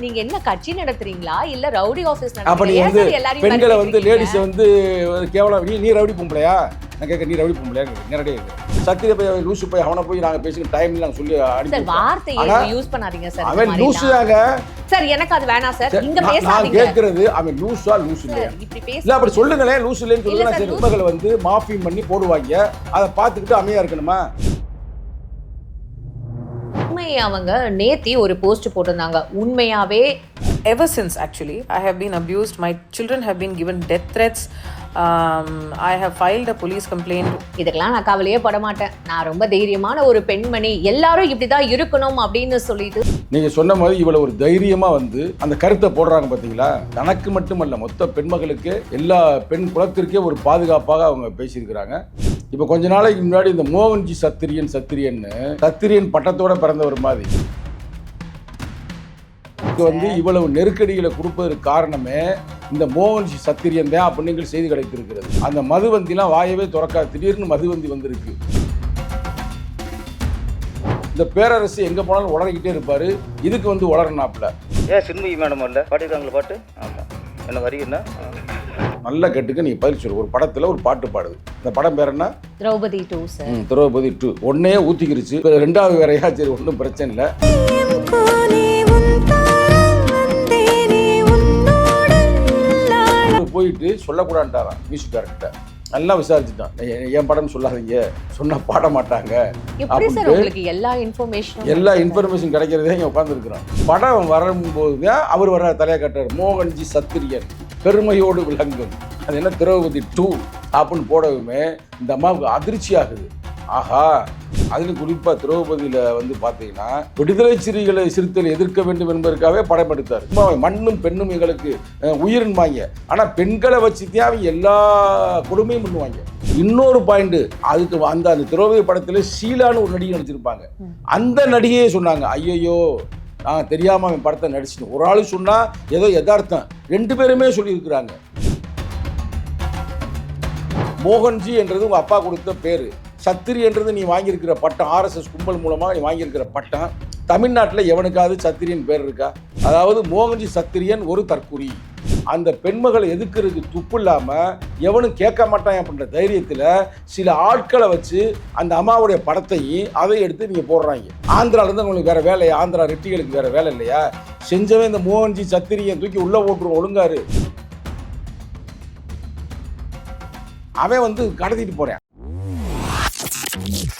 நீங்க என்ன கட்சி நடத்துறீங்களா? இல்ல ரவுடி ஆபீஸ் பெண்களை வந்து லேடிஸை வந்து கேவலம் நீ ரவுடி பொம்பளையா? நான் கேட்க நீ ரவுடி பொம்பளையா? நேரடியாக இருக்கு சத்திரிய போய் லூசு போய் அவனை போய் நாங்கள் பேசுகிற டைம் நாங்கள் சொல்லி விட்டோம். வார்த்தையை யூஸ் பண்ணாதீங்க சார் அவன் லூசு மாதிரிலாம். தாங்க சார் எனக்கு அது வேணாம் சார் இங்க பேசாதீங்க. கேட்கறது அவன் லூசா லூசு இல்லையா? இப்படி இல்ல அப்படி சொல்லுங்களேன் லூசு இல்லைன்னு இல்ல சொல்லுங்க. சார், உண்மைகளை வந்து மாஃபிங் பண்ணி போடுவாங்க. அதை பார்த்துக்கிட்டு அமைதியா இருக்கணுமா? உண்மையை அவங்க நேத்தி ஒரு போஸ்ட் போட்டிருந்தாங்க. உண்மையாவே ever since actually i have been abused. My children have been given death threats. Um, i have filed a police complaint. இதுக்கெல்லாம் நான் கவலையே பட மாட்டேன். நான் ரொம்ப தைரியமான ஒரு பெண்மணி. எல்லாரும் இப்படிதான் இருக்கணும் அப்படின்னு சொல்லிட்டு. நீங்க சொன்ன மாதிரி இவ்வளவு ஒரு தைரியமா வந்து அந்த கருத்தை போடுறாங்க பாத்தீங்களா? தனக்கு மட்டுமல்ல மொத்த பெண்மகளுக்கு எல்லா பெண் குலத்திற்கே ஒரு பாதுகாப்பாக அவங்க பேசியிருக்கிறாங்க. இப்போ கொஞ்ச நாளைக்கு முன்னாடி இந்த மோகன்ஜி சத்திரியன் சத்திரியன்னு சத்திரியன் பட்டத்தோட பிறந்தவர் மாதிரி. இது வந்து இவ்வளவு நெருக்கடிகளை கொடுப்பதற்கு காரணமே இந்த மோகன்ஜி சத்திரியன் தான் அப்படின்னு செய்தி கிடைத்திருக்கிறது. அந்த மதுவந்திலாம் வாயவே திறக்கா திடீர்னு மதுவந்தி வந்திருக்கு. இந்த பேரரசு எங்க போனாலும் உளறிக்கிட்டே இருப்பாரு. இதுக்கு வந்து உளறனாப்புல ஏன் சின்மயி மேடம் வரல. பாடிருக்காங்களா பாட்டு? ஆமாம் என்ன வரி என்ன? நல்ல கட்டுக்கு பதில் சொல்லு ஒரு படத்துல ஒரு பாட்டு பாடுது. இந்த படம் பேர் என்ன? Draupathi two sir Draupathi two. ஒன்னே ஊத்திக்கிருச்சு. இப்ப ரெண்டாவது வேறையா சரி ஒன்றும் பிரச்சனை இல்லை. சொல்லக்கூடாதுட்டாரான் மியூசிக் டேரக்டர் நல்லா விசாரிச்சுட்டான். என் படம் சொல்லாதீங்க. சொன்னா பாட மாட்டாங்க. உங்களுக்கு எல்லா இன்ஃபர்மேஷனும் எல்லா இன்ஃபர்மேஷன் கிடைக்கிறதே இங்கே உட்காந்துருக்குறான் படம் வரும்போது தான் அவர் வர தலையை கட்டுறார். மோகன்ஜி சத்திரியன் பெருமையோடு விளங்கும். அது என்ன திரௌபதி டூ அப்படின்னு போடவுமே இந்த அம்மாவுக்கு அதிர்ச்சி ஆகுது ஆஹா அதில் குறிப்பாக திரௌபதியில் வந்து பார்த்தீங்கன்னா விடுதலை சிறுகளை சிறுத்தைகளை எதிர்க்க வேண்டும் என்பதற்காகவே படம் எடுத்தார். மண்ணும் பெண்ணும் எங்களுக்கு அஹ், உயிர்ன்பாங்க ஆனால் பெண்களை வச்சு தான் அவங்க எல்லா கொடுமையும் பண்ணுவாங்க. இன்னொரு பாயிண்ட் அதுக்கு அந்த அந்த திரௌபதி படத்தில் ஷீலான்னு ஒரு நடிகை நடிச்சிருப்பாங்க. அந்த நடிகையே சொன்னாங்க ஐயையோ நான் தெரியாம அவன் படத்தை நடிச்சிட்டேன். ஒரு ஆள் சொன்னா ஏதோ யதார்த்தம். ரெண்டு பேருமே சொல்லியிருக்கிறாங்க. மோகன்ஜி என்றது உங்க அப்பா கொடுத்த பேரு. சத்திரி என்றது நீ வாங்கியிருக்கிற பட்டம் ஆர்எஸ்எஸ் கும்பல் மூலமாக நீ வாங்கியிருக்கிற பட்டம். தமிழ்நாட்டில் எவனுக்காவது சத்திரியன் பேர் இருக்கா? அதாவது மோகன்ஜி சத்திரியன் ஒரு தற்குறி. அந்த பெண்மகளை எதுக்குறதுக்கு துப்பு இல்லாமல் எவனும் கேட்க மாட்டான் அப்படின்ற தைரியத்தில் சில ஆட்களை வச்சு அந்த அம்மாவுடைய படத்தையும் அதை எடுத்து நீங்கள் போடுறாங்க. ஆந்திராவிலேருந்து உங்களுக்கு வேறு வேலை ஆந்திரா ரெட்டிகளுக்கு வேறு வேலை இல்லையா? செஞ்சவன் இந்த மோகன்ஜி சத்திரியன் தூக்கி உள்ளே ஓட்டுருவோம் ஒழுங்காரு. அவன் வந்து கடத்திட்டு போகிறேன் Mix.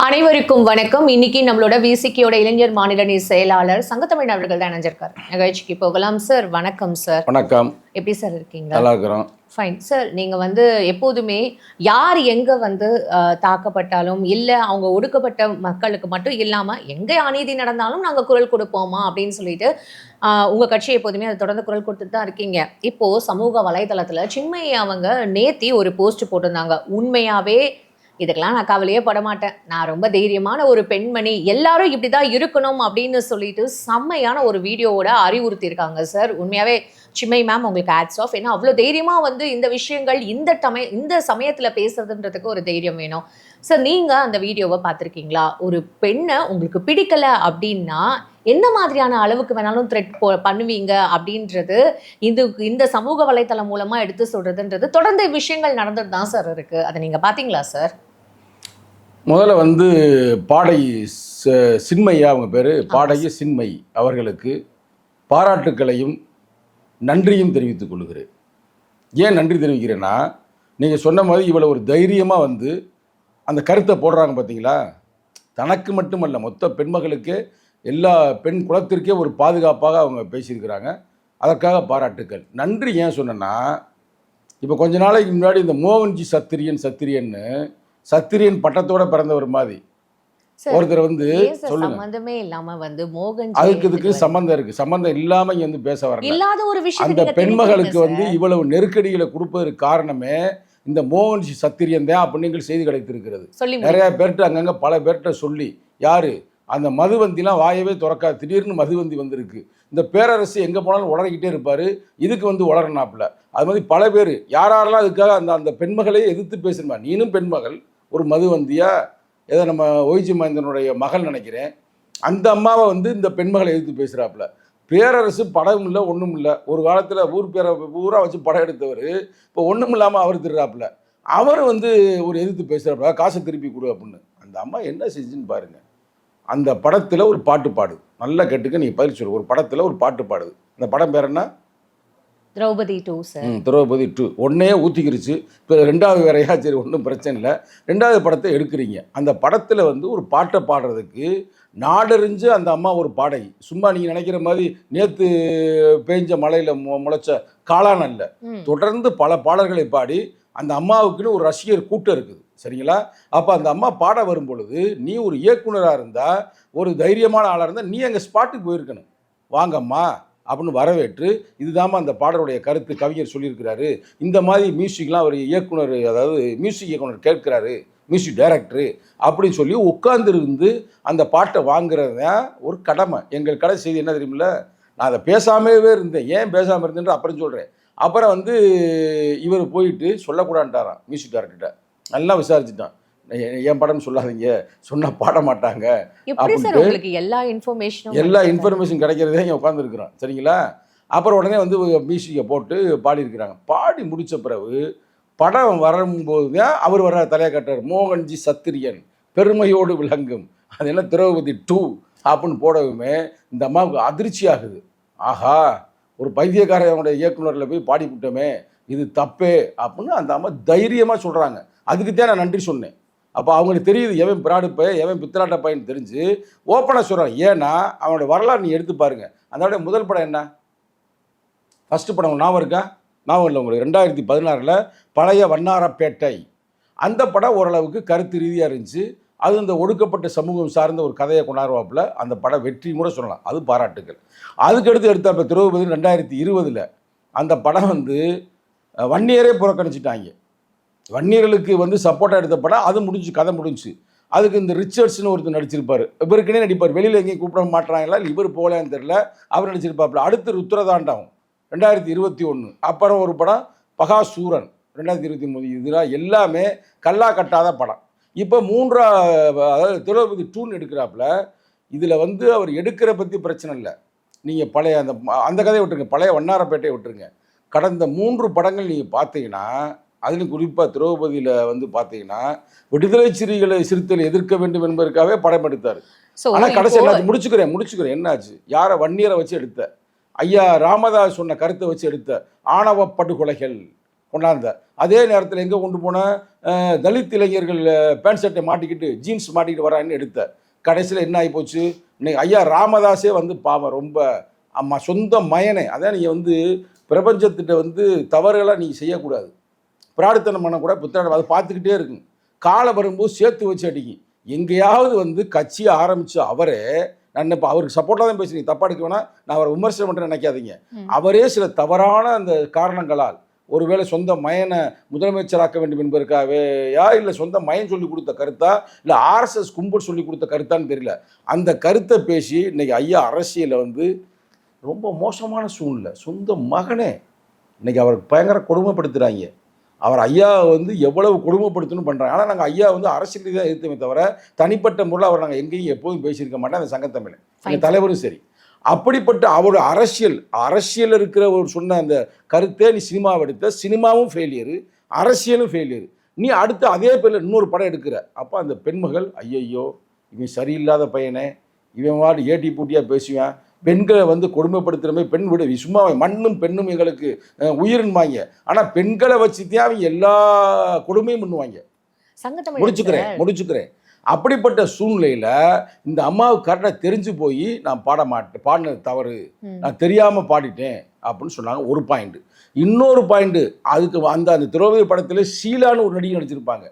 அனைவருக்கும் வணக்கம். இன்னைக்கு நம்மளோட விசிக்கியோட இளைஞர் மாநில செயலாளர் சங்கத்தமிழ் அவர்கள் தான் இணைஞ்சிருக்காரு. நிகழ்ச்சிக்கு போகலாம் சார். வணக்கம் சார். வணக்கம். எப்படி சார் இருக்கீங்க? நல்லா இருக்கிறோம் ஃபைன் சார் நீங்க வந்து எப்போதுமே யார் எங்க வந்து தாக்கப்பட்டாலும் இல்ல அவங்க ஒடுக்கப்பட்ட மக்களுக்கு மட்டும் இல்லாம எங்க அநீதி நடந்தாலும் நாங்க குரல் கொடுப்போமா அப்படின்னு சொல்லிட்டு அஹ், உங்க கட்சி எப்போதுமே அதை தொடர்ந்து குரல் கொடுத்துட்டு தான் இருக்கீங்க. இப்போ சமூக வலைதளத்துல சின்மயி அவங்க நேத்தி ஒரு போஸ்ட் போட்டிருந்தாங்க. உண்மையாவே இதுக்கெல்லாம் நான் கவலையே பட மாட்டேன். நான் ரொம்ப தைரியமான ஒரு பெண்மணி. எல்லாரும் இப்படிதான் இருக்கணும் அப்படின்னு சொல்லிட்டு செம்மையான ஒரு வீடியோவோட அறிவுறுத்தியிருக்காங்க சார். உண்மையாகவே சிம்மை மேம் உங்களுக்கு ஆட்ஸ் ஆஃப் ஏன்னா அவ்வளோ தைரியமாக வந்து இந்த விஷயங்கள் இந்த டமை இந்த சமயத்தில் பேசுறதுன்றதுக்கு ஒரு தைரியம் வேணும். சார் நீங்கள் அந்த வீடியோவை பார்த்துருக்கீங்களா? ஒரு பெண்ணை உங்களுக்கு பிடிக்கலை அப்படின்னா என்ன மாதிரியான அளவுக்கு வேணாலும் த்ரெட் போ பண்ணுவீங்க அப்படின்றது இது இந்த சமூக வலைத்தளம் மூலமாக எடுத்து சொல்கிறதுன்றது தொடர்ந்து விஷயங்கள் நடந்துட்டு தான் சார் இருக்குது அதை நீங்கள் பார்த்தீங்களா சார்? முதல்ல வந்து பாடை சின்மையா அவங்க பேர் பாடகி சின்மை அவர்களுக்கு பாராட்டுக்களையும் நன்றியும் தெரிவித்துக் கொள்கிறேன். ஏன் நன்றி தெரிவிக்கிறேன்னா நீங்கள் சொன்ன மாதிரி இவ்வளோ ஒரு தைரியமாக வந்து அந்த கருத்தை போடுறாங்க பார்த்தீங்களா தனக்கு மட்டுமல்ல மொத்த பெண்மகளுக்கு எல்லா பெண் குலத்திற்கே ஒரு பாதுகாப்பாக அவங்க பேசியிருக்கிறாங்க. அதற்காக பாராட்டுக்கள். நன்றி ஏன் சொன்னேன்னா இப்போ கொஞ்ச நாளைக்கு முன்னாடி இந்த மோகன்ஜி சத்திரியன் சத்திரியன்னு சத்திரியன் பட்டத்தோட பிறந்தவர் மாதிரி. ஒருத்தர் வந்து சம்மந்தமே இல்லாம வந்து மோகன் அதுக்கு இதுக்கு சம்மந்தம் இருக்கு. சம்மந்தம் இல்லாம இங்க வந்து பேச வரல. இல்லாத ஒரு விஷயம் அந்த பெண்மகளுக்கு வந்து இவ்வளவு நெருக்கடிகளை கொடுப்பதற்கு காரணமே இந்த மோகன்ஜி சத்திரியன் தான் அப்படின்னு செய்தி கிடைத்திருக்கிறது. நிறைய பேர்கிட்ட அங்கங்க பல பேர்கிட்ட சொல்லி யாரு? அந்த மதுவந்திலாம் வாயவே திறக்காது. திடீர்னு மதுவந்தி வந்திருக்கு. இந்த பேரரசு எங்கே போனாலும் உளறிக்கிட்டே இருப்பார். இதுக்கு வந்து உளறனாப்புல. அது மாதிரி பல பேர். யார் யாரெல்லாம் அதுக்காக அந்த அந்த பெண்மகளை எதிர்த்து பேசுமா நீனும் பெண்மகள். ஒரு மதுவந்தியா ஏதோ நம்ம ஒய்ஜி மகேந்திரனுடைய மகள் நினைக்கிறேன். அந்த அம்மாவை வந்து இந்த பெண்மகளை எதிர்த்து பேசுகிறாப்புல பேரரசு படம் இல்லை ஒன்றும் இல்லை. ஒரு காலத்தில் ஊர் பேர பூரா வச்சு படம் எடுத்தவர் இப்போ ஒன்றும் இல்லாமல் அவர் திருறாப்புல அவர் வந்து ஒரு எதிர்த்து பேசுகிறாப்புல காசை திருப்பி கொடு அப்படின்னு. அந்த அம்மா என்ன செஞ்சுன்னு பாருங்கள் அந்த படத்தில் ஒரு பாட்டு பாடுது நல்லா கேட்டுக்க நீ பதில் சொல்லு. ஒரு படத்தில் ஒரு பாட்டு பாடுது அந்த படம் பேர் என்ன? Draupathi two sir Draupathi two ஒன்னே ஊற்றிக்கிருச்சு இப்போ ரெண்டாவது வேறையா சரி ஒன்றும் பிரச்சனை இல்லை. ரெண்டாவது படத்தை எடுக்கிறீங்க. அந்த படத்தில் வந்து ஒரு பாட்டை பாடுறதுக்கு நாடறிஞ்சு அந்த அம்மா ஒரு பாடகி சும்மா நீங்கள் நினைக்கிற மாதிரி நேற்று பேஞ்ச மலையில் மு முளைச்ச காளான் அல்ல. தொடர்ந்து பல பாடல்களை பாடி அந்த அம்மாவுக்குன்னு ஒரு ரசிகர் கூட்டம் இருக்குது. சரிங்களா? அப்போ அந்த அம்மா பாட வரும் பொழுது நீ ஒரு இயக்குனராக இருந்தால் ஒரு தைரியமான ஆளாக இருந்தால் நீ எங்கள் ஸ்பாட்டுக்கு போயிருக்கணும். வாங்கம்மா. அப்படின்னு வரவேற்று இதுதாம்மா அந்த பாடலுடைய கருத்து கவிஞர் சொல்லியிருக்கிறாரு. இந்த மாதிரி மியூசிக்லாம் அவர் இயக்குனர் அதாவது மியூசிக் இயக்குனர் கேட்கிறாரு மியூசிக் டைரக்டரு அப்படின்னு சொல்லி உட்கார்ந்துருந்து அந்த பாட்டை வாங்குறது தான் ஒரு கடமை. எங்கள் கடை செய்தி என்ன தெரியுமில்ல? நான் அதை பேசாமவே இருந்தேன். ஏன் பேசாமல் இருந்தேன்ற அப்புறம் சொல்கிறேன் அப்புறம் வந்து இவர் போயிட்டு சொல்லக்கூடாதுட்டாராம் மியூசிக் டைரக்டர்கிட்ட. நல்லா விசாரிச்சுட்டான். என் படம் சொல்லாதீங்க. சொன்னால் பாட மாட்டாங்க உங்களுக்கு எல்லா இன்ஃபர்மேஷனும் எல்லா இன்ஃபர்மேஷன் கிடைக்கிறதே இங்கே உட்காந்துருக்குறோம் சரிங்களா? அப்புறம் உடனே வந்து மியூசிக்கை போட்டு பாடியிருக்கிறாங்க. பாடி முடித்த பிறகு படம் வரும்போது தான் அவர் வர தலையை கட்டுறார். மோகன்ஜி சத்திரியன் பெருமையோடு விளங்கும். அது என்ன திரௌபதி டூ அப்படின்னு போடவுமே இந்த அம்மாவுக்கு அதிர்ச்சி ஆகுது. ஆஹா ஒரு பைத்தியக்காரனுடைய இயக்குனரில் போய் பாடி விட்டோமே இது தப்பே அப்படின்னு அந்த அம்மா தைரியமாக சொல்கிறாங்க அதுக்கு தான் நான் நன்றி சொன்னேன். அப்போ அவங்களுக்கு தெரியுது எவன் பிராடு பையன் எவன் பித்திராட்ட பையன் தெரிஞ்சு ஓப்பனாக சொல்கிறான் ஏன்னா அவனோட வரலாறு நீ எடுத்து பாருங்க. அதோட முதல் படம் என்ன? ஃபஸ்ட்டு படம் ஞாபகம் இருக்கா? ஞாபகம் இல்லை உங்களுக்கு. ரெண்டாயிரத்தி பதினாறில் பழைய வண்ணாரப்பேட்டை. அந்த படம் ஓரளவுக்கு கருத்து ரீதியாக இருந்துச்சு. அது இந்த ஒடுக்கப்பட்ட சமூகம் சார்ந்த ஒரு கதையை கொண்டாடுவாப்புல. அந்த படம் வெற்றி கூட சொல்லலாம். அது பாராட்டுகள் அதுக்கடுத்து எடுத்தாப்ப திரௌபதி ரெண்டாயிரத்தி இருபதில் அந்த படம் வந்து வன்னியரே புறக்கணிச்சிட்டாங்க. வன்னியர்களுக்கு வந்து சப்போர்ட்டாக எடுத்த படம் அது முடிஞ்சு கதை முடிஞ்சுச்சு அதுக்கு இந்த ரிச்சர்ட்ஸ்னு ஒருத்தர் நடிச்சிருப்பார். இவருக்குன்னே நடிப்பார். வெளியில் எங்கேயும் கூப்பிட மாட்டாங்களா இல்லை இவர் போகலான்னு தெரில அவர் நடிச்சிருப்பாப்புல. அடுத்து ருத்ரதாண்டம் ரெண்டாயிரத்தி இருபத்தி ஒன்று அப்புறம் ஒரு படம் பகாசூரன் ரெண்டாயிரத்தி இருபத்தி மூணு. இதெல்லாம் எல்லாமே கல்லா கட்டாத படம். இப்போ மூன்றா அதாவது திரௌபதி டூன் எடுக்கிறாப்புல இதில் வந்து அவர் எடுக்கிற பற்றி பிரச்சனை இல்லை. நீங்கள் பழைய அந்த அந்த கதையை விட்டுருங்க. பழைய வண்ணாரப்பேட்டையை விட்டுருங்க. கடந்த மூன்று படங்கள் நீங்கள் பார்த்தீங்கன்னா அதுலேயும் குறிப்பாக திரௌபதியில் வந்து பார்த்தீங்கன்னா விடுதலை சிறுகளை சிறுத்தைகளை எதிர்க்க வேண்டும் என்பதற்காகவே படம் எடுத்தார். ஆனால் கடைசி என்னாச்சு முடிச்சுக்கிறேன் முடிச்சுக்கிறேன். என்னாச்சு? யாரை வன்னியரை வச்சு எடுத்த? ஐயா ராமதாஸ் சொன்ன கருத்தை வச்சு எடுத்த ஆணவ படுகொலைகள் கொண்டாந்த. அதே நேரத்தில் எங்கே கொண்டு போன தலித் இளைஞர்கள் பேண்ட் ஷர்ட்டை மாட்டிக்கிட்டு ஜீன்ஸ் மாட்டிக்கிட்டு வரான்னு எடுத்த. கடைசியில் என்ன ஆகி போச்சு? இன்னைக்கு ஐயா ராமதாஸே வந்து பாவம் ரொம்ப அம்மா சொந்த மயனே. அதான் நீங்கள் வந்து பிரபஞ்சத்திட்ட வந்து தவறுகளாக நீங்கள் செய்யக்கூடாது. பிரார்த்தனை பண்ணக்கூட புத்தகம் அதை பார்த்துக்கிட்டே இருக்கும். காலை வரும்போது சேர்த்து வச்சு அடிக்கும் எங்கேயாவது வந்து கட்சியை ஆரம்பித்த அவரே நான் இப்போ அவருக்கு சப்போர்ட்டாக தான் பேசுறீங்க தப்பா எடுக்க வேணா நான் அவரை விமர்சனம் பண்ணுறேன் நினைக்காதீங்க. அவரே சில தவறான அந்த காரணங்களால் ஒருவேளை சொந்த மயனை முதலமைச்சராக்க வேண்டும் என்பதற்காகவேயா இல்லை சொந்த மயன் சொல்லி கொடுத்த கருத்தா இல்லை ஆர்எஸ்எஸ் கும்பல் சொல்லி கொடுத்த கருத்தான்னு தெரியல. அந்த கருத்தை பேசி இன்னைக்கு ஐயா அரசியலில் வந்து ரொம்ப மோசமான சூழ்நிலை. சொந்த மகனே இன்னைக்கு அவருக்கு பயங்கர கொடுமைப்படுத்துகிறாங்க அவர் ஐயா வந்து எவ்வளவு கொடுமைப்படுத்தணும் பண்ணுறாங்க ஆனால் நாங்கள் ஐயா வந்து அரசியல் தான் எதிர்த்தமே தவிர தனிப்பட்ட முறையில் அவர் நாங்கள் எங்கேயும் எப்போதும் பேசியிருக்க மாட்டோம். அந்த சங்கத்தமிழ் எங்கள் தலைவரும் சரி. அப்படிப்பட்ட அவரோட அரசியல் அரசியல் இருக்கிற ஒரு சொன்ன அந்த கருத்தே நீ சினிமாவை எடுத்த சினிமாவும் ஃபெயிலியரு அரசியலும் ஃபெயிலியர் நீ அடுத்து அதே பேரில் இன்னொரு படம் எடுக்கிற. அப்போ அந்த பெண்மகள் ஐயையோ இவன் சரியில்லாத பையனே. இவன் வாடு ஏட்டி பூட்டியாக பேசுவான். பெண்களை வந்து கொடுமைப்படுத்துகிற மாதிரி பெண் விடு சும்மா மண்ணும் பெண்ணும் எங்களுக்கு அஹ், உயிர்ன்பாங்க ஆனால் பெண்களை வச்சு தான் அவங்க எல்லா கொடுமையும் பண்ணுவாங்க. முடிச்சுக்கிறேன் முடிச்சுக்கிறேன். அப்படிப்பட்ட சூழ்நிலையில் இந்த அம்மாவுக்கு கரெக்டாக தெரிஞ்சு போய் நான் பாட மாட்டேன் பாடினது தவறு. நான் தெரியாமல் பாடிட்டேன் அப்படின்னு சொன்னாங்க. ஒரு பாயிண்ட் இன்னொரு பாயிண்ட் அதுக்கு அந்த அந்த திரௌபதி படத்தில் ஷீலான்னு ஒரு நடிகை நடிச்சிருப்பாங்க.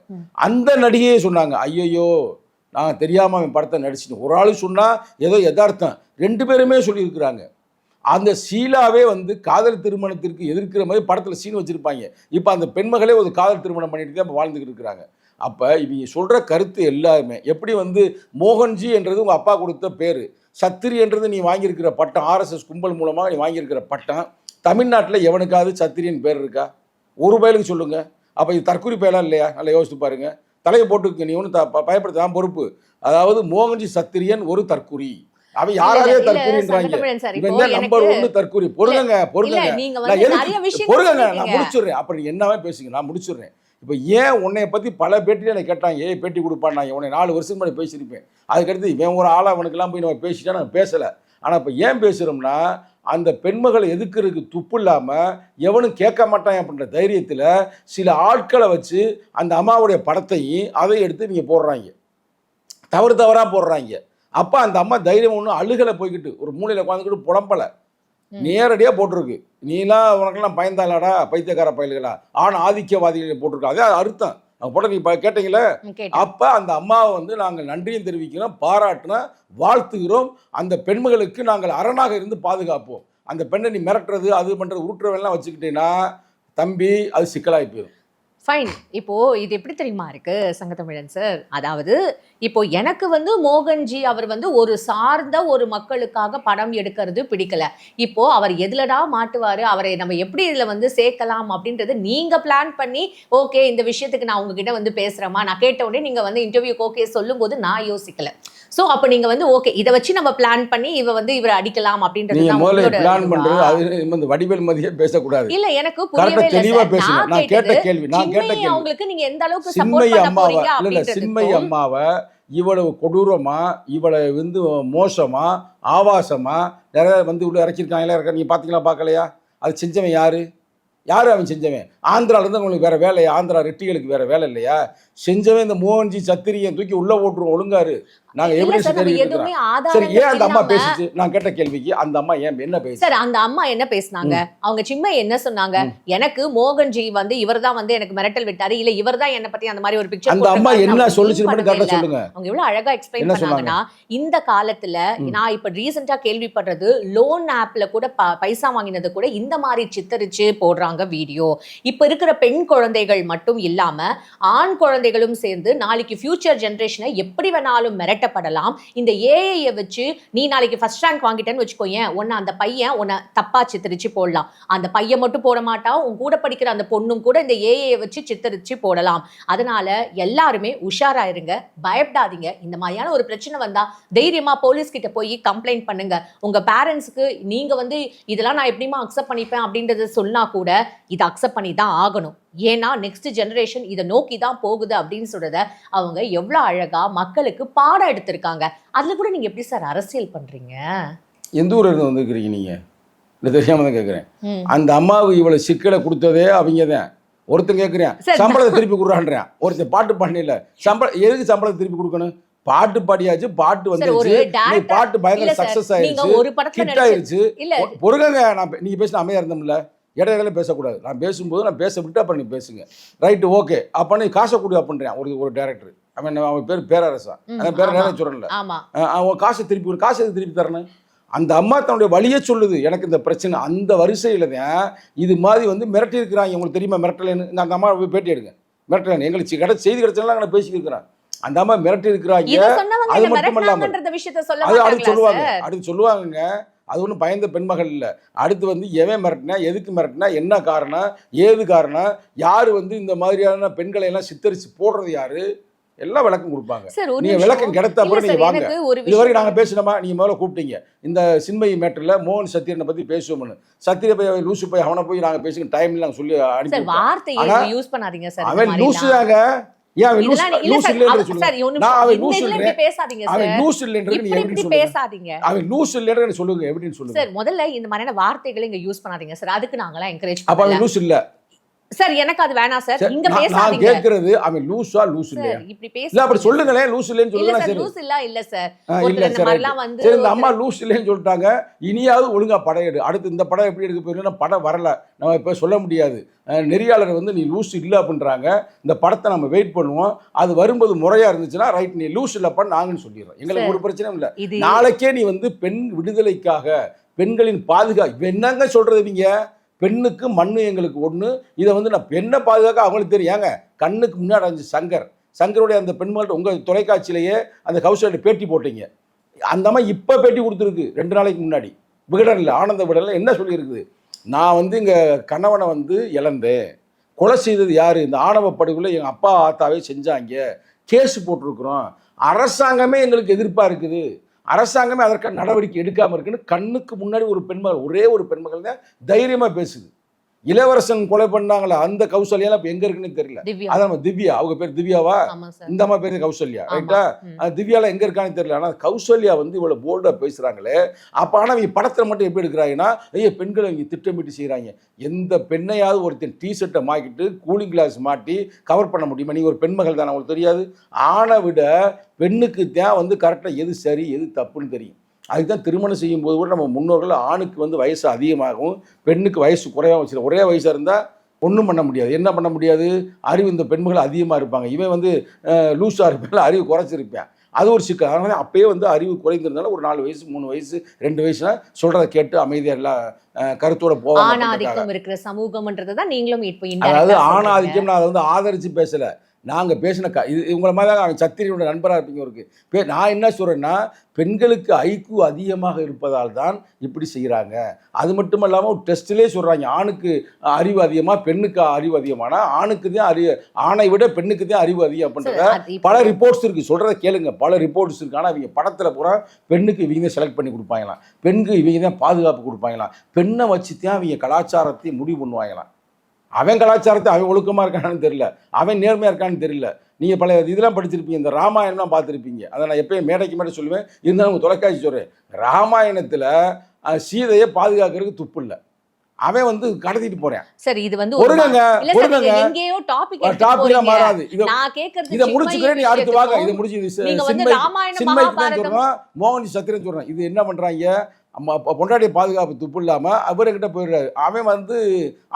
அந்த நடிகையே சொன்னாங்க. ஐயையோ நாங்கள் தெரியாமல் அவன் படத்தை நடிச்சிட்டேன். ஒரு ஆள் சொன்னால் ஏதோ யதார்த்தம். ரெண்டு பேருமே சொல்லியிருக்கிறாங்க. அந்த ஷீலாவே வந்து காதல் திருமணத்திற்கு எதிர்க்கிற மாதிரி படத்தில் சீன் வச்சுருப்பாங்க. இப்போ அந்த பெண்மகளே ஒரு காதல் திருமணம் பண்ணிட்டு தான் இப்போ வாழ்ந்துக்கிட்டு இருக்கிறாங்க. அப்போ இவங்க சொல்கிற கருத்து எல்லாருமே. எப்படி வந்து மோகன்ஜி என்றது உங்கள் அப்பா கொடுத்த பேர் சத்திரி என்றது நீ வாங்கியிருக்கிற பட்டம் ஆர்எஸ்எஸ் கும்பல் மூலமாக நீ வாங்கியிருக்கிற பட்டம் தமிழ்நாட்டில் எவனுக்காவது சத்திரின்னு பேர் இருக்கா? ஒரு பயலுக்கு சொல்லுங்கள் அப்போ இது தற்கொலை பயலா இல்லையா? நல்லா யோசித்து பாருங்க. தலையை போட்டுக்க நீ ஒன்றும் த பயப்படுத்த தான் பொறுப்பு. அதாவது மோகன்ஜி சத்திரியன் ஒரு தற்குறி அவன் யாராலே தான் நம்பர் ஒன்று தற்கொலை பொறுங்க இல்ல பொறுங்க நீங்க நான். முடிச்சிடுறேன். அப்ப நீங்க என்னவே பேசுங்க நான் முடிச்சிடுறேன். இப்போ ஏன் உன்னைய பத்தி பல பேட்டியில் எனக்கு கேட்டாங்க? ஏய் பேட்டி கொடுப்பான் நான் உன்னை நாலு வருஷத்துக்கு முன்னாடி பேசியிருப்பேன். அதுக்கடுத்து இவன் ஒரு ஆளா அவனுக்கெல்லாம் போய் நம்ம பேசிட்டா நான் பேசலை. ஆனால் இப்போ ஏன் பேசுகிறோம்னா அந்த பெண்மகளை எதுக்குறதுக்கு துப்பு இல்லாமல் எவனும் கேட்க மாட்டான் அப்படின்ற தைரியத்தில் சில ஆட்களை வச்சு அந்த அம்மாவுடைய படத்தையும் அதை எடுத்து நீங்கள் போடுறாங்க. தவறு தவறாக போடுறாங்க. அப்போ அந்த அம்மா தைரியம் ஒன்றும் அழுகலை போய்கிட்டு ஒரு மூலையில் உட்காந்துக்கிட்டு புலம்பலை. நேரடியாக போட்டிருக்கு. நீலாம் உனக்கெல்லாம் பயந்தாளாடா பைத்தியக்கார பயல்களா? ஆண் ஆதிக்கவாதிகளை போட்டிருக்கு. அதே அர்த்தம். அவங்க போட்ட நீ ப- கேட்டீங்களே. அப்போ அந்த அம்மாவை வந்து நாங்கள் நன்றியும் தெரிவிக்கிறோம் பாராட்டினோம் வாழ்த்துகிறோம். அந்த பெண்மகளுக்கு நாங்கள் அரணாக இருந்து பாதுகாப்போம். அந்த பெண்ணை நீ மிரட்டுறது அது பண்ணுறது உருட்டுறவெல்லாம் வச்சுக்கிட்டீங்கன்னா தம்பி அது சிக்கலாகி போயிடும் ஃபைன் இப்போ இது எப்படி தெரியுமா இருக்கு சங்கத்தமிழன் சார் அதாவது இப்போ எனக்கு வந்து மோகன்ஜி அவர் வந்து ஒரு சார்ந்த ஒரு மக்களுக்காக படம் எடுக்கிறது பிடிக்கல. இப்போ அவர் எதுலடா மாட்டுவாரு அவரை நம்ம எப்படி இதுல வந்து சேர்க்கலாம் அப்படின்றது நீங்க பிளான் பண்ணி ஓகே இந்த விஷயத்துக்கு நான் உங்ககிட்ட வந்து பேசுறேமா நான் கேட்ட உடனே நீங்க வந்து இன்டர்வியூக்கு ஓகே சொல்லும்போது நான் யோசிக்கல. சோ அப்ப நீங்க வந்து ஓகே இதை வச்சு நம்ம பிளான் பண்ணி இவ வந்து இவரை அடிக்கலாம் அப்படின்றது பிளான்? பண்றது அது இந்த வடிவேல் மதியே பேசக்கூடாது. இல்ல எனக்கு புரியவே தெளிவா. பேசுங்க. நான் கேட்ட கேள்வி நான் கேட்ட கேள்வி. அவங்களுக்கு நீங்க எந்த அளவுக்கு பண்ண அம்மாவை இல்ல இல்ல அப்படின்றதுக்கும் அம்மாவை இவ்வளவு கொடூரமா இவ்வளவு வந்து மோசமா ஆபாசமா நிறைய வந்து உள்ள இறக்கிருக்காங்களா இருக்க நீங்க பாத்தீங்களா பார்க்கலையா அது செஞ்சவன் யாரு? யாரு அவன் செஞ்சவன்? ஆந்திரால இருந்து உங்களுக்கு வேற வேலையா? ஆந்திரா ரெட்டிகளுக்கு வேற வேலை இல்லையா? செஞ்சவன் இந்த மோகன்ஜி சத்திரியன் தூக்கி உள்ள ஓட்டுருவோம் ஒழுங்காரு. நாங்க இல்ல எவிடன்ஸ் சார் தெரிவிக்கிறோம் ஏன் அந்த அம்மா பேசுச்சு? நான் கேட்ட கேள்விக்கு அந்த அம்மா ஏன் என்ன பேசுச்சு சார் அந்த அம்மா என்ன பேசுனாங்க? அவங்க சின்ன என்ன சொன்னாங்க? எனக்கு மோகன்ஜி வந்து இவர்தான் வந்து எனக்கு மிரட்டல் விட்டாரு. இல்ல இவர்தான் என்ன பத்தி அந்த மாதிரி ஒரு பிக்சர் அந்த அம்மா என்ன மட்டும் கரெக்டா சொல்லுங்க. அவங்க எவ்வளவு அழகா எக்ஸ்பிளைன் பண்ணாங்கன்னா இந்த காலத்துல. நான் இப்ப ரீசெண்டா கேள்விப்படுறது லோன் ஆப்ல கூட பைசா வாங்கினது கூட இந்த மாதிரி சித்தரிச்சு போடுறாங்க வீடியோ இப்ப இருக்கிற பெண் குழந்தைகள் மட்டும் இல்லாம ஆண் குழந்தைகளும் சேர்ந்து நாளைக்கு ஃபியூச்சர் ஜென்ரேஷனை எப்படி வேணாலும் மிரட்டப்படலாம். இந்த ஏஐயை வச்சு நீ நாளைக்கு ஃபர்ஸ்ட் ரேங்க் வாங்கிட்டேன்னு வச்சுக்கோயேன் உன்னை அந்த பையன் உன்னை தப்பா சித்தரிச்சு போடலாம். அந்த பையன் மட்டும் போட மாட்டா உன் கூட படிக்கிற அந்த பொண்ணும் கூட இந்த ஏஐயை வச்சு சித்தரிச்சு போடலாம். அதனால எல்லாருமே உஷாராயிருங்க பயப்படாதீங்க. இந்த மாதிரியான ஒரு பிரச்சனை வந்தா தைரியமா போலீஸ் கிட்ட போய் கம்ப்ளைண்ட் பண்ணுங்க. உங்க பேரண்ட்ஸ்க்கு நீங்க வந்து இதெல்லாம் நான் எப்படிமா அக்செப்ட் பண்ணிப்பேன்? அப்படின்றத சொன்னா கூட இதை அக்செப்ட் பண்ணி தான் ஆகணும். ஏன்னா நெக்ஸ்ட் ஜெனரேஷன் இதை நோக்கி தான் போகுது அப்படின்னு சொல்றத அவங்க எவ்வளவு அழகா மக்களுக்கு பாடம் எடுத்திருக்காங்க. அதுல கூட நீங்க எப்படி சார் அரசியல் பண்றீங்க? எந்த ஊர்ல இருந்து வந்திருக்கிறீங்க நீங்க? இல்லை தெரியாம தான் கேட்குறேன். அந்த அம்மாவுக்கு இவ்வளவு சிக்கலை கொடுத்ததே அவங்க தான். ஒருத்தன் கேட்குறேன். சம்பளத்தை திருப்பி கொடுறான்றேன் ஒருத்தன் பாட்டு பண்ணல சம்பளம் எதுக்கு சம்பளத்தை திருப்பி கொடுக்கணும்? பாட்டு பாடியாச்சு பாட்டு வந்துருச்சு. பாட்டு பயங்கர சக்சஸ் ஆயிருச்சு. ஹிட் ஆயிருச்சு. இல்ல. பொ- பொறுங்க நான் நீங்க பேசின அமைதியா இருந்தோம்ல. இடையில பேசக்கூடாது. நான் பேசும்போது நான் பேச விட்டு அப்புறம் நீ பேசுங்க. ரைட்டு ஓகே அப்போ நீ காசை கொடு அப்படின்றேன் ஒரு ஒரு டேரக்டர் அவன் அவன் பேர் பேரரசா. அவன் பேர். நேரம் அஹ் அவன் காசை திருப்பி கொடு. காசை திருப்பி தரணும் அந்த அம்மா தன்னுடைய வழியே சொல்லுது. எனக்கு இந்த பிரச்சனை. அந்த வரிசையில் தான் இது மாதிரி வந்து மிரட்டி இருக்கிறாங்க. உங்களுக்கு தெரியுமா மிரட்டலைன்னு? அந்த அம்மா போய் பேட்டி எடுங்க. மிரட்டலன்னு. எங்களுக்கு கிடைச்ச செய்தி கிடைச்சலாம் நான் பேசிக்கிட்டு இருக்கிறேன். அந்த அம்மா மிரட்டி இருக்கிறாங்க. அது மட்டும் இல்லாமல் அது அடுத்து சொல்லுவாங்க. அடுத்து சொல்லுவாங்கங்க. அது ஒன்றும் பயந்த பெண்மகள் இல்லை. அடுத்து வந்து எவன் மிரட்டினா எதுக்கு மிரட்டினா என்ன காரணம் ஏது காரணம் யார் வந்து இந்த மாதிரியான பெண்களை எல்லாம் சித்தரிச்சு போடுறது யாரு? எல்லாம் விளக்கம் கொடுப்பாங்க. நீங்க நிமிஷம். விளக்கம் கிடைத்த அப்புறம் சார், நீங்க வாங்க. எனக்கு ஒரு இது வரைக்கும் விஷயம். நாங்கள் பேசினோமா? நீங்கள் முதல்ல கூப்பிட்டீங்க. இந்த சின்மயி மேட்டரில் மோகன் சத்தியனை பற்றி பேசுவோம்னு. சத்திய பை லூசு போய் அவனை போய் நாங்கள் பேசுங்க டைம் நாங்கள் சொல்லி அனுப்பி ஆனா, யூஸ் பண்ணாதீங்க சார் அவன் லூசு தாங்க சொல்லுங்க எப்படின்னு சொல்லுங்க. முதல்ல இந்த மாதிரியான வார்த்தைகளை இங்க யூஸ் பண்ணாதீங்க சார் அதுக்கு நாங்களாம் என்கரேஜ் அப்ப லூஸ் இல்ல. சார் எனக்கு அது வேணாம் சார். நான் பேசாதீங்க. கேட்கறது அவன் லூஸா லூஸ் இல்லையா? இப்படி இல்ல அப்படி பேச சொல்லுங்களேன் லூஸ் இல்லைன்னு இல்ல சொல்லுங்க சார் லூஸ் இல்ல இல்ல சார். இல்ல சரி வந்து சரி இந்த அம்மா லூஸ் இல்லைன்னு சொல்லிட்டாங்க. இனியாவது ஒழுங்கா படம் எடு. அடுத்து இந்த படம் எப்படி எடுக்க போயிருந்தா படம் வரல. நம்ம இப்போ சொல்ல முடியாது. நெறியாளர் வந்து நீ லூஸ் இல்லை அப்படின்றாங்க. இந்த படத்தை நம்ம வெயிட் பண்ணுவோம். அது வரும்போது முறையா இருந்துச்சுன்னா ரைட் நீ லூஸ் இல்லப்பா நாங்கன்னு சொல்லிடுறோம் எங்களுக்கு ஒரு பிரச்சனையும் இல்லை. நாளைக்கே நீ வந்து பெண் விடுதலைக்காக பெண்களின் பாதுகாப்பு என்னங்க சொல்றது இவங்க பெண்ணுக்கு மண்ணு எங்களுக்கு ஒன்று இதை வந்து நான் பெண்ணை பாதுகாக்க அவங்களுக்கு தெரியாங்க கண்ணுக்கு முன்னாடி அஞ்சு சங்கர். சங்கருடைய அந்த பெண்மங்கள்ட்ட உங்கள் தொலைக்காட்சியிலேயே அந்த கௌசல்ய பேட்டி போட்டீங்க. அந்த அம்மா இப்போ பேட்டி கொடுத்துருக்கு ரெண்டு நாளைக்கு முன்னாடி. விகடனில் ஆனந்த விகடனில் என்ன சொல்லியிருக்குது? நான் வந்து இங்கே கணவனை வந்து இழந்தேன். கொலை செய்தது யார்? இந்த ஆணவ படுகொலை எங்கள் அப்பா ஆத்தாவே செஞ்சாங்க. கேஸ் போட்டிருக்கிறோம். அரசாங்கமே எங்களுக்கு எதிர்ப்பாக இருக்குது. அரசாங்கமே அதற்கான நடவடிக்கை எடுக்காமல் இருக்குன்னு கண்ணுக்கு முன்னாடி ஒரு பெண்மகள் ஒரே ஒரு பெண்மகள் தான் தைரியமாக பேசுது. இளவரசன் கொலை பண்ணாங்களே அந்த கௌசல்யாலாம் இப்போ எங்கே இருக்குன்னு தெரியல. அதான் நம்ம திவ்யா அவங்க பேர் திவ்யாவா? இந்த அம்மா பேர் கௌசல்யா. ரைட்டா திவ்யால எங்க இருக்கான்னு தெரியல. ஆனா கௌசல்யா வந்து இவ்வளவு போல்டா பேசுறாங்களே அப்ப ஆனா இவங்க படத்துல மட்டும் எப்படி எடுக்கிறாங்கன்னா ஐயோ பெண்களை இவங்க திட்டமிட்டு செய்றாங்க. எந்த பெண்ணையாவது ஒருத்தன் டி ஷர்ட்டை மாட்டிட்டு கூலிங் கிளாஸ் மாட்டி கவர் பண்ண முடியுமா? நீங்க ஒரு பெண்மகள் தானே உங்களுக்கு தெரியாது. ஆணை விட பெண்ணுக்கு தான் வந்து கரெக்டா எது சரி எது தப்புன்னு தெரியும். அதுக்கு தான் திருமணம் செய்யும்போது கூட நம்ம முன்னோர்கள் ஆணுக்கு வந்து வயசு அதிகமாகவும் பெண்ணுக்கு வயசு குறைவாகவும் வச்சிருக்கோம் ஒரே வயசாக இருந்தால் ஒன்றும் பண்ண முடியாது. என்ன பண்ண முடியாது? அறிவு இந்த பெண்கள் அதிகமாக இருப்பாங்க. இவன் வந்து லூஸாக இருப்பான் அறிவு குறைச்சிருப்பேன். அது ஒரு சிக்கல். அதனால அப்பயே வந்து அறிவு குறைந்திருந்தாலும் ஒரு நாலு வயசு மூணு வயசு ரெண்டு வயசுனா சொல்கிறத கேட்டு அமைதியாக எல்லாம் கருத்தோட போவாங்க ஆணாதிக்கம் இருக்கிற சமூகம்ன்றது தான் நீங்களும் இப்போ அதாவது ஆணாதிக்கம் நான் அதை வந்து ஆதரித்து பேசலை. நாங்கள் பேசின க இது இவங்கள மாதிரி தான் அவன் சத்திரியோட நண்பராக இருப்பீங்க இருக்கு பே நான் என்ன சொல்கிறேன்னா பெண்களுக்கு ஐக்கு அதிகமாக இருப்பதால் தான் இப்படி செய்கிறாங்க அது மட்டும் இல்லாமல் ஒரு டெஸ்ட்டிலே சொல்கிறாங்க ஆணுக்கு அறிவு அதிகமாக பெண்ணுக்கு அறிவு அதிகமானா ஆணுக்கு தான் அறிவு ஆணை விட பெண்ணுக்கு தான் அறிவு அதிகம். அப்படின்றத பல ரிப்போர்ட்ஸ் இருக்குது சொல்கிறத கேளுங்க. பல ரிப்போர்ட்ஸ் இருக்கு. ஆனால் இவங்க படத்தில் பூரா பெண்ணுக்கு இவங்க தான் செலக்ட் பண்ணி கொடுப்பாங்களாம். பெண்ணுக்கு இவங்க தான் பாதுகாப்பு கொடுப்பாங்களாம். பெண்ணை வச்சு தான் இவங்க கலாச்சாரத்தை முடிவு பண்ணுவாங்களாம். அவன் கலாச்சாரத்தை அவன் ஒழுக்கமாக இருக்கான்னு தெரியல. அவன் நேர்மையாக இருக்கான்னு தெரியல. நீங்கள் பல இதெல்லாம் படிச்சிருப்பீங்க. இந்த ராமாயணம்லாம் பார்த்துருப்பீங்க. அதை நான் எப்பயும் மேடைக்கு மேடை சொல்லுவேன். இருந்தாலும் உங்கள் தொலைக்காட்சி சொல்கிறேன் ராமாயணத்தில் சீதையை பாதுகாக்கிறதுக்கு துப்பு இல்லை. அவன் வந்து கடத்திட்டு போகிறேன் சரி இது வந்து ஒரு பொறுங்க இல்ல சார் பொறுங்க நீங்க எங்கேயோ டாபிக் டாபிக்லாம் மாறாது. இதை நான் கேக்குறது இதை முடிச்சுக்கிறேன் நீ அடுத்து வாங்க. இதை முடிச்சு நீங்க வந்து ராமாயணம் மகாபாரதம் மோகன் சத்திரன் சொல்கிறேன் இது என்ன பண்ணுறாங்க அம்மா பாதுகாப்பு துப்பு இல்லாமல் அவர்கிட்ட போயிடுறாரு. அவன் வந்து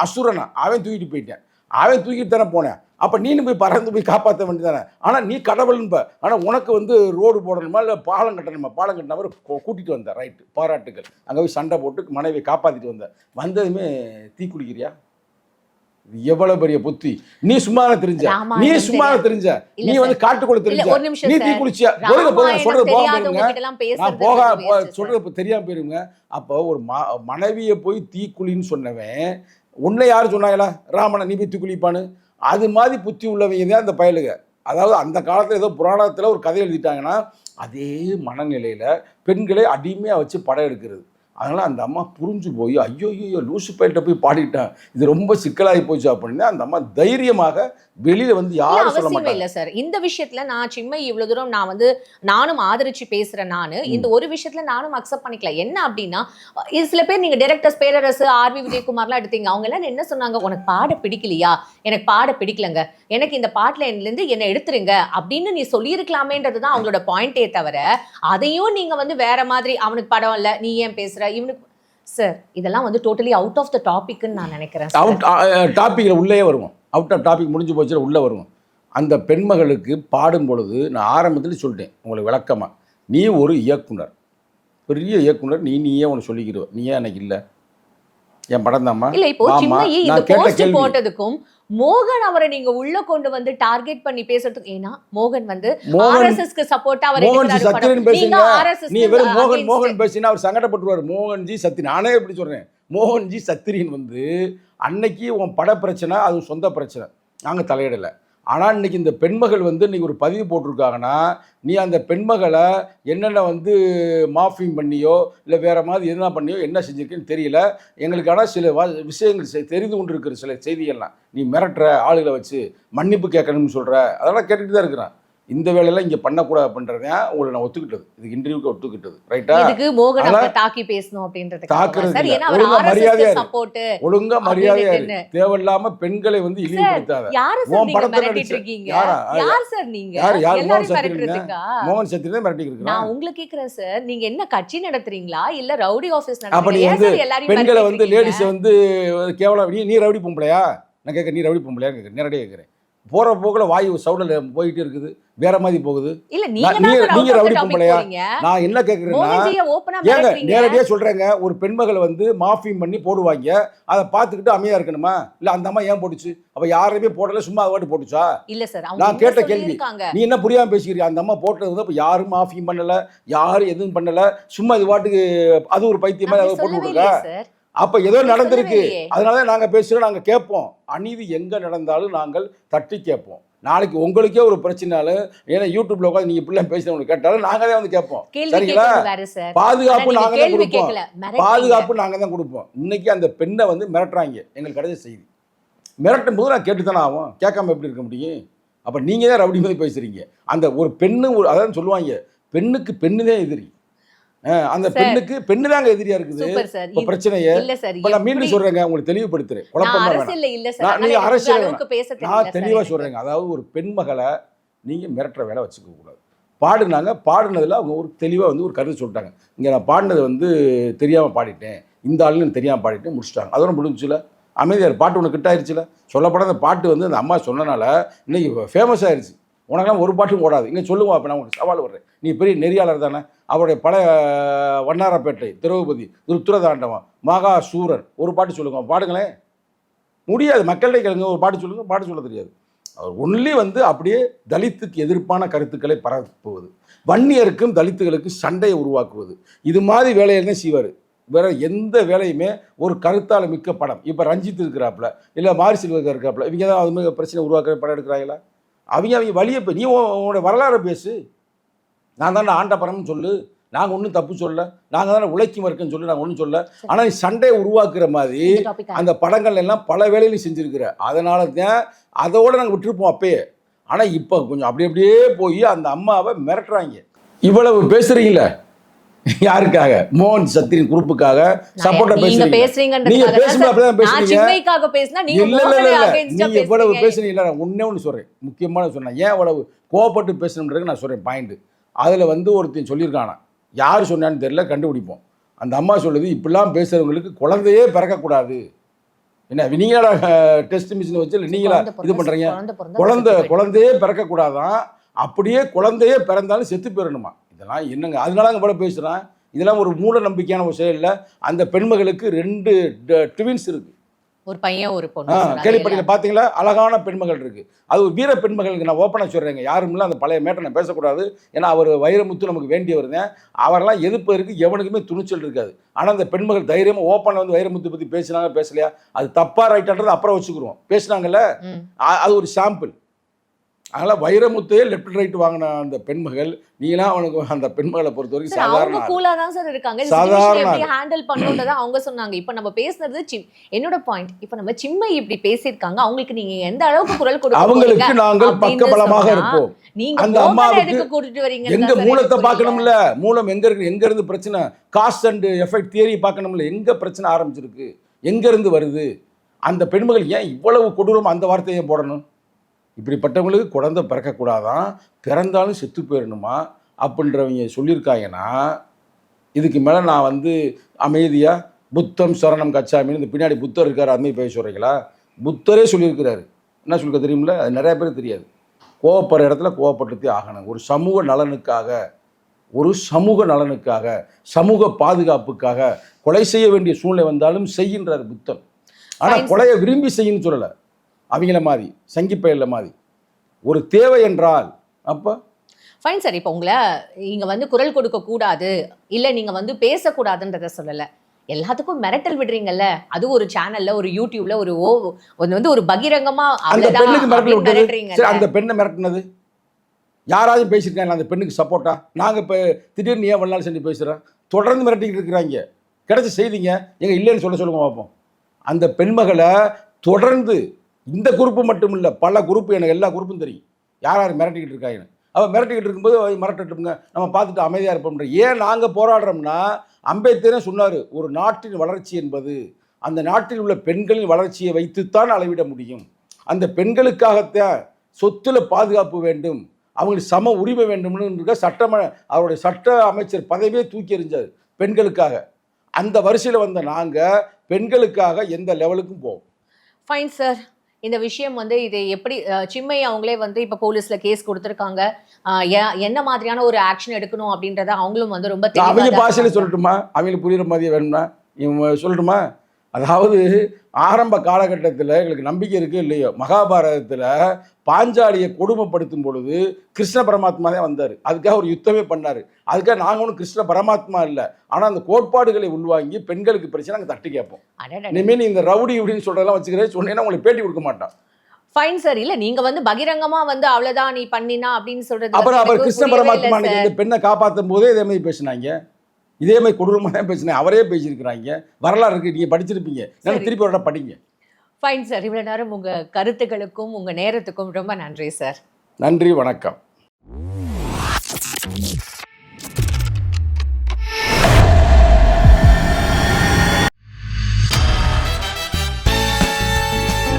அசுரனா. அவன் தூக்கிட்டு போயிட்டேன். அவன் தூக்கிட்டு தானே போனேன். அப்போ நீனு போய் பறந்து போய் காப்பாற்ற வேண்டியதானே ஆனால் நீ கடவுள்ன்ப ஆனால் உனக்கு வந்து ரோடு போடணுமா? இல்லை பாலம் கட்டணுமா? பாலம் கட்டினவர் கூட்டிகிட்டு வந்தார். ரைட்டு. பாராட்டுகள். அங்கே போய் சண்டை போட்டு மனைவியை காப்பாற்றிட்டு வந்தார். வந்ததுமே தீ குடிக்கிறியா? எவ்வளவு பெரிய புத்தி? நீ சும்மா தெரிஞ்ச. நீ சும்மா. தெரிஞ்ச. நீ. வந்து காட்டுக்குள்ள தெரிஞ்ச. நீ தீ. குளிச்சியா பொறுங்க ராமாயணம் சொல்றது போக போக. சொல்றது தெரியாம போயிருங்க. அப்போ ஒரு மனைவியை போய் தீக்குளின்னு சொன்னவன் உன்னை யார் சொன்னாங்களா? ராமனை நீ போய் தீக்குளிப்பான்னு. அது மாதிரி புத்தி உள்ளவங்க தான் அந்த பயலுக. அதாவது அந்த காலத்தில் ஏதோ புராணத்தில் ஒரு கதை எழுதிட்டாங்கன்னா அதே மனநிலையில் பெண்களை அடிமையாக வச்சு படம் எடுக்கிறது. அதனால் அந்த அம்மா புரிஞ்சு போய் ஐயோ ஐயோ லூசு பயில்கிட்ட போய் பாடிட்டேன். இது ரொம்ப சிக்கலாகி போச்சு அப்படின்னா அந்த அம்மா தைரியமாக வெளியில் வந்து யாரும் சொல்ல மாட்டாங்க. இல்ல சார். இந்த விஷயத்துல நான் சின்மை இவ்வளவு தூரம் நான் வந்து நானும் ஆதரிச்சு பேசுறேன் நானு. இந்த ஒரு விஷயத்துல நானும் அக்செப்ட் பண்ணிக்கல. என்ன அப்படின்னா சில பேர் நீங்க டைரக்டர்ஸ் பேரரசு ஆர்வி விஜயகுமார்லாம் எடுத்தீங்க. அவங்க எல்லாம் என்ன சொன்னாங்க? உனக்கு பாட பிடிக்கலையா? எனக்கு பாட பிடிக்கலங்க. எனக்கு இந்த பாட்டுல இருந்து என்ன எடுத்துருங்க அப்படின்னு நீ சொல்லியிருக்கலாமேன்றது தான் அவங்களோட பாயிண்டே தவிர அதையும் நீங்க வந்து வேற மாதிரி அவனுக்கு படம் இல்ல நீ ஏன் பேசுற? இவனுக்கு சார் இதெல்லாம் வந்து டோட்டலி அவுட் ஆஃப் த டாபிக்னு நான் நினைக்கிறேன் அவுட் டாப்பிக்கில் உள்ளே வருவோம். அவுட் ஆஃப் டாபிக் முடிஞ்சு போச்சு உள்ளே வருவோம். அந்த பெண்மகளுக்கு பாடும் பொழுது நான் ஆரம்பத்தில் சொல்லிட்டேன் உங்களுக்கு விளக்கமாக நீ ஒரு இயக்குனர். பெரிய இயக்குனர் நீ நீயே உனக்கு சொல்லிக்கிடுவ. நீ ஏன் எனக்கு இல்லை? என் படம் தாம்மா இல்ல இப்போ இந்த போஸ்ட் கேள்வி. போட்டதுக்கும் மோகன் அவரை நீங்க உள்ள கொண்டு வந்து டார்கெட் பண்ணி பேசுறதுக்கு ஏன்னா மோகன் வந்து மோகன் ஆர்எஸ்எஸ்க்கு சப்போர்ட்டா அவர் மோகன்ஜி எடுக்கிறாரு சத்திரன் பேசுங்க. RSS நீ வெறும் மோகன் மோகன் பேசினா அவர் சங்கடப்பட்டுருவார். மோகன்ஜி சத்திரி நானே எப்படி சொல்கிறேன் மோகன்ஜி சத்திரின் வந்து அன்னைக்கு உன் பட பிரச்சனை அது சொந்த பிரச்சனை. நாங்கள் தலையிடலை. ஆனால் இன்னைக்கு இந்த பெண்மகள் வந்து இன்றைக்கி ஒரு பதிவு போட்டிருக்காங்கன்னா நீ அந்த பெண்மகளை என்னென்ன வந்து மாஃபிங் பண்ணியோ இல்லை வேறு மாதிரி என்ன பண்ணியோ என்ன செஞ்சுருக்குன்னு தெரியல. எங்களுக்கு ஆனால் சில விஷயங்கள் தெரிந்து கொண்டு இருக்கிற சில செய்திகள்லாம். நீ மிரட்டுற ஆளுகளை வச்சு மன்னிப்பு கேட்கணும்னு சொல்கிற அதெல்லாம் கேட்டுகிட்டு தான் இருக்கிறேன். இந்த வேலையெல்லாம் இங்கே பண்ணக்கூடாது அப்படின்றதையும் உங்களை நான் ஒத்துக்கிட்டது. இதுக்கு இன்டர்வியூக்கு ஒத்துக்கிட்டது. ரைட்டா இதுக்கு மோகன் தாக்கி பேசணும் அப்படின்றது தாக்குறது ஒழுங்கா மரியாதையா. சப்போர்ட் ஒழுங்கா மரியாதையா. தேவையில்லாம பெண்களை வந்து இழிவுபடுத்தாத. யாரு உன் சார் நீங்க படத்துல மிரட்டிட்டு நடிச்ச- இருக்கீங்க? யாரா? யார் சார் நீங்க? யார்? யார்? மோகன் சத்திரன் மோகன் சத்திரி தான் மிரட்டி இருக்கிறான். நான் உங்களை கேக்குறேன் சார். நீங்க என்ன கட்சி நடத்துறீங்களா? இல்ல ரவுடி ஆபீஸ் நடத்துறீங்களா? பெண்களை மிரட்டிட்டு வந்து? லேடிஸை வந்து கேவலம் நீ ரவுடி பொம்பளையா? நான் கேட்க நீ ரவுடி பொம்பளையா கேட்குறேன் நேரடியாக கேட்குறேன் போற போக்குல வாயு சவுடில் போயிட்டு இருக்குது. வேற மாதிரி போகுது. இல்ல நீங்க ரவுடி பொம்பளையா? நான் என்ன ஓப்பனா ஏங்க நேரடியாக சொல்றேங்க ஒரு பெண்மகளை வந்து மாஃபிங் பண்ணி போடுவாங்க. அதை பார்த்துக்கிட்டு அமைதியா இருக்கணுமா? இல்ல அந்த அம்மா ஏன் போட்டுச்சு? அப்ப யாருமே போடல சும்மா அது வாட்டு போட்டுச்சா? இல்ல சார் நான் கேட்ட கேள்வி. நீ என்ன புரியாம பேசிக்கிறீங்க அந்த அம்மா போட்டது வந்து அப்ப யாரும் மாஃபிங் பண்ணல யாரும் எதுவும் பண்ணல சும்மா இது வாட்டுக்கு அது ஒரு பைத்தியம் போட்டு விட்டுருக்கா? அப்ப ஏதோ நடந்திருக்கு. அதனால நாங்க பேசுறோம் நாங்க கேட்போம். அநீதி எங்க நடந்தாலும் நாங்கள் தட்டி கேட்போம். நாளைக்கு உங்களுக்கே ஒரு பிரச்சனாலும் ஏன்னா யூடியூப்ல உட்காந்து நீங்க இப்படிலாம் பேசுறவங்க கேட்டாலும் நாங்க தான் வந்து கேட்போம். சரிங்களா? பாதுகாப்பு நீங்க தான் கொடுப்போம். பாதுகாப்பு நாங்க தான் கொடுப்போம். இன்னைக்கு அந்த பெண்ணை வந்து மிரட்டுறாங்க எங்களுக்கு கிடைச்ச செய்தி. மிரட்டும் போது நான் கேட்டு தானே ஆகும் கேட்காம எப்படி இருக்க முடியும்? அப்ப நீங்க தான் ரவுடி மாதிரி பேசுறீங்க. அந்த ஒரு பெண்ணு ஒரு அதான் சொல்லுவாங்க பெண்ணுக்கு பெண்ணு தான் எதிரி. அந்த. பெண்ணுக்கு பெண்ணு தாங்க எதிரியா இருக்குது. பிரச்சனையே. நான் மீண்டும் சொல்றேங்க உங்களுக்கு தெளிவுபடுத்துறேன். குழப்பம் நீங்க அரசியல் நான் தெளிவா. சொல்றேங்க. அதாவது ஒரு பெண் மகளை நீங்க மிரட்டுற வேலை வச்சுக்க கூடாது. பாடுனாங்க பாடுனதுல அவங்க ஒரு தெளிவா வந்து ஒரு கருத்து சொல்லிட்டாங்க. இங்க நான் பாடினது வந்து தெரியாம பாடிட்டேன். இந்த ஆளுன்னு தெரியாம பாடிட்டேன் முடிச்சிட்டாங்க. அதோட முடிஞ்சுல அமைதியார் பாட்டு ஒன்று கிட்ட ஆயிடுச்சுல சொல்லப்படாத பாட்டு வந்து அந்த அம்மா சொன்னனால இன்னைக்கு ஃபேமஸ் ஆயிருச்சு. உனக்கெல்லாம் ஒரு பாட்டும் ஓடாது. இங்கே சொல்லுவோம் அப்போ நான் உங்களுக்கு சவால் வர்றேன் நீ பெரிய நெறியாளர் தானே. அவருடைய பழைய வண்ணாரப்பேட்டை திரௌபதி ருத்ரதாண்டவம் மகா சூரன் ஒரு பாட்டு சொல்லுங்க. பாடுங்களேன். முடியாது. மக்கள்கிட்ட கேளுங்க. ஒரு பாட்டு சொல்லுங்க. பாட்டு சொல்ல தெரியாது. அவர் ஒன்லி வந்து அப்படியே தலித்துக்கு எதிர்ப்பான கருத்துக்களை பரப்புவது. வன்னியருக்கும் தலித்துகளுக்கு சண்டையை உருவாக்குவது. இது மாதிரி வேலையை செய்வார்? வேற எந்த வேலையுமே ஒரு கருத்தால் மிக்க படம் இப்போ ரஞ்சித் இருக்கிறாப்புல இல்லை மாரி செல்வகர் இருக்காப்புல இவங்க தான் அது மாதிரி பிரச்சனை உருவாக்குற படம் எடுக்கிறாங்களா? அவங்க அவங்க வழியை நீ உன் உன்னோட வரலாறை பேசு. நான் தானே ஆண்டபரம்னு சொல்லு. நாங்கள் ஒன்றும் தப்பு சொல்ல நாங்கள் தானே உழைக்கும் இருக்கேன்னு சொல்லி நாங்கள் ஒன்றும் சொல்ல ஆனால் நீ சண்டையை உருவாக்குற மாதிரி அந்த படங்கள் எல்லாம் பல வேலையிலும் செஞ்சுருக்கிற. அதனால தான் அதோட நாங்கள் விட்டுருப்போம் அப்பயே. ஆனால் இப்போ கொஞ்சம் அப்படி அப்படியே போய் அந்த அம்மாவை மிரட்டுறாங்க. இவ்வளவு பேசுறீங்களே யாருக்காக? மோகன் சத்திரின் குரூப்புக்காக சப்போர்ட்டா பேசுறீங்க. நீங்க பேசும்போது பேசுறீங்க. பேசினா நீங்க இல்ல இல்ல இல்ல நீங்க எவ்வளவு பேசுறீங்க. பேசுறீங்க. நான் ஒண்ணே ஒன்று சொல்றேன். முக்கியமான சொன்னேன் ஏன் அவ்வளவு கோவப்பட்டு பேசணுன்றது நான் சொல்றேன். பாயிண்ட் அதுல வந்து ஒருத்தன் சொல்லியிருக்கானா? யார் சொன்னான்னு தெரியல கண்டுபிடிப்போம். அந்த அம்மா சொல்லுது இப்படிலாம் பேசுறவங்களுக்கு குழந்தையே பிறக்கக்கூடாது. என்ன நீங்களா டெஸ்ட் மிஷின் வச்சு இல்லை நீங்களா இது பண்றீங்க? குழந்தை. குழந்தையே பிறக்கக்கூடாதான். அப்படியே குழந்தையே பிறந்தாலும் செத்து போயிடணுமா? இதெல்லாம் என்னங்க? அதனால அங்கே போல பேசுகிறேன் இதெல்லாம் ஒரு மூட நம்பிக்கையான ஒரு செயல் இல்லை. அந்த பெண்மகளுக்கு ரெண்டு ட்வின்ஸ் இருக்கு. ஒரு பையன் ஒரு பொண்ணு. சொன்னாங்க கேள்விப்பட்டீங்க பார்த்தீங்களா அழகான பெண்மகள் இருக்கு. அது ஒரு வீர பெண்மகளுக்கு நான் ஓப்பனாக சொல்கிறேங்க யாரும் இல்லை அந்த பழைய மேட்டை நான் பேசக்கூடாது. ஏன்னா அவர் வைரமுத்து நமக்கு வேண்டியவர் தான் அவரெல்லாம் எதிர்ப்பதற்கு எவனுக்குமே துணிச்சல் இருக்காது. ஆனால் அந்த பெண்மகள் தைரியமாக ஓப்பனில் வந்து வைரமுத்து பற்றி பேசினாங்க பேசலையா? அது தப்பா ரைட்டான்றது அப்புறம் வச்சுக்கிறோம் பேசுனாங்கல்ல? அது ஒரு சாம்பிள் அதனால் வைரமுத்தையே லெஃப்ட் ரைட் வாங்கின அந்த பெண்மகள் நீலாம் அவனுக்கு அந்த பெண்மகளை பொறுத்த வரைக்கும் சாதாரண. கூலா தான் சார் இருக்காங்க. சாதாரண ஹேண்டில் பண்ணுன்றத அவங்க சொன்னாங்க. இப்போ நம்ம பேசுனது சிம் என்னோட பாயிண்ட் இப்போ நம்ம சிம்மை இப்படி பேசியிருக்காங்க. அவங்களுக்கு நீங்க எந்த அளவுக்கு குரல் கொடுக்க அவங்களுக்கு நாங்கள் பக்கபலமாக இருப்போம். நீங்க அந்த அம்மாவுக்கு கூட்டிட்டு வரீங்க எங்க மூலத்தை பார்க்கணும்ல மூலம் எங்க இருக்கு எங்க இருந்து பிரச்சனை? காஸ்ட் அண்ட் எஃபெக்ட் தியரி பார்க்கணும்ல எங்க பிரச்சனை ஆரம்பிச்சிருக்கு? எங்க இருந்து வருது? அந்த பெண்மகள் ஏன் இவ்வளவு கொடூரம் அந்த வார்த்தையை போடணும்? இப்படிப்பட்டவங்களுக்கு குழந்தை பிறக்கக்கூடாதான் பிறந்தாலும் செத்து போயிடணுமா அப்படின்றவங்க சொல்லியிருக்காங்கன்னா இதுக்கு மேலே நான் வந்து அமைதியாக புத்தம் சரணம் கச்சாமின்னு இந்த பின்னாடி புத்தர் இருக்கார் அது மாதிரி பேச சொல்கிறீங்களா புத்தரே சொல்லியிருக்கிறாரு. என்ன சொல்லிக்க தெரியுமில்ல? அது நிறைய பேர் தெரியாது. கோவப்படுற இடத்துல கோவப்பட்டுத்தே ஆகணும். ஒரு சமூக நலனுக்காக ஒரு சமூக நலனுக்காக சமூக பாதுகாப்புக்காக கொலை செய்ய வேண்டிய சூழ்நிலை வந்தாலும் செய்கின்றார் புத்தன் ஆனால். கொலையை விரும்பி செய்யணும்னு சொல்லலை. அவங்கள மாதிரி சங்கிப்பயல்ல மாதிரி. ஒரு தேவை என்றால் அப்போ? ஃபைன் சார் இப்போ உங்களை நீங்க வந்து குரல் கொடுக்க கூடாது இல்ல நீங்க வந்து பேசக்கூடாதுன்றத சொல்லல. எல்லாத்துக்கும் மிரட்டல் விடுறீங்கல்ல அது ஒரு சேனல்ல ஒரு யூடியூப்ல ஒரு ஓ அது வந்து ஒரு பகிரங்கமா அந்த பெண்ணுக்கு மிரட்டல். சரி அந்த பெண்ணை மிரட்டினது? யாராவது பேசியிருக்காங்களா? அந்த பெண்ணுக்கு சப்போர்ட்டா நாங்கள் இப்போ திடீர்னு ஏன் நாள் செஞ்சு பேசுகிறோம் தொடர்ந்து மிரட்டிக்கிட்டு இருக்கிறாங்க. கிடைச்ச செய்திங்க எங்க இல்லைன்னு சொல்ல சொல்லுங்க பார்ப்போம். அந்த பெண்மகளை தொடர்ந்து இந்த குரூப்பு மட்டும் இல்லை பல குரூப்பு எனக்கு எல்லா குரூப்பும் தெரியும். யார் யார் மிரட்டிக்கிட்டு இருக்காங்க அவள் மிரட்டிக்கிட்டு இருக்கும்போது அவ நம்ம பார்த்துட்டு அமைதியாக இருப்போம்ன்ற. ஏன் நாங்கள் போராடுறோம்னா அம்பேத்கரே சொன்னார் ஒரு நாட்டின் வளர்ச்சி என்பது அந்த நாட்டில் உள்ள பெண்களின் வளர்ச்சியை வைத்துத்தான் அளவிட முடியும். அந்த பெண்களுக்காகத்தான் சொத்துல பாதுகாப்பு வேண்டும். அவங்களுக்கு சம உரிமை வேண்டும்னு இருக்க சட்டம அவருடைய சட்ட அமைச்சர் பதவியே தூக்கி எறிஞ்சார் பெண்களுக்காக. அந்த வரிசையில் வந்த நாங்கள் பெண்களுக்காக எந்த லெவலுக்கும் போவோம். ஃபைன் சார் இந்த விஷயம் வந்து இது எப்படி சின்மை அவங்களே வந்து இப்போ போலீஸ்ல கேஸ் கொடுத்துருக்காங்க. என்ன மாதிரியான ஒரு ஆக்ஷன் எடுக்கணும் அப்படின்றத அவங்களும் வந்து ரொம்ப அவங்க பாஷையில. சொல்லட்டுமா? அவங்களுக்கு புரியுற மாதிரி வேணும்னா? இவன் சொல்லட்டுமா? அதாவது ஆரம்ப காலகட்டத்தில் எங்களுக்கு நம்பிக்கை இருக்கு இல்லையோ மகாபாரதத்தில் பாஞ்சாலியை கொடுமைப்படுத்தும் பொழுது கிருஷ்ண பரமாத்மா தான் வந்தார். அதுக்காக ஒரு யுத்தமே பண்ணார். அதுக்காக நாங்கள் ஒன்றும் கிருஷ்ண பரமாத்மா இல்லை. ஆனால் அந்த கோட்பாடுகளை உள்வாங்கி பெண்களுக்கு பிரச்சனை நாங்கள் தட்டி கேட்போம். இனிமேல் நீ இந்த ரவுடி இப்படின்னு சொல்றதெல்லாம் வச்சுக்கிறேன் சொன்னீங்கன்னா உங்களுக்கு பேட்டி கொடுக்க மாட்டான் ஃபைன் சார் இல்ல நீங்க வந்து பகிரங்கமா வந்து அவ்வளவுதான் நீ பண்ணினா அப்படின்னு சொல்றது அப்புறம் அப்புறம் கிருஷ்ண பரமாத்மா இந்த பெண்ணை காப்பாற்றும் போதே இதே மாதிரி பேசினாங்க. இதே மாதிரி கொடூரமாக பேசினாங்க அவரே பேசியிருக்கிறாங்க. வரலாறு இருக்கு நீங்க படிச்சிருப்பீங்க. நான். திருப்பி ஒரு தடவை படிங்க. ஃபைன் சார் இவ்வளவு நேரம் உங்க கருத்துக்களுக்கும் உங்க நேரத்துக்கும் ரொம்ப நன்றி சார் நன்றி வணக்கம்.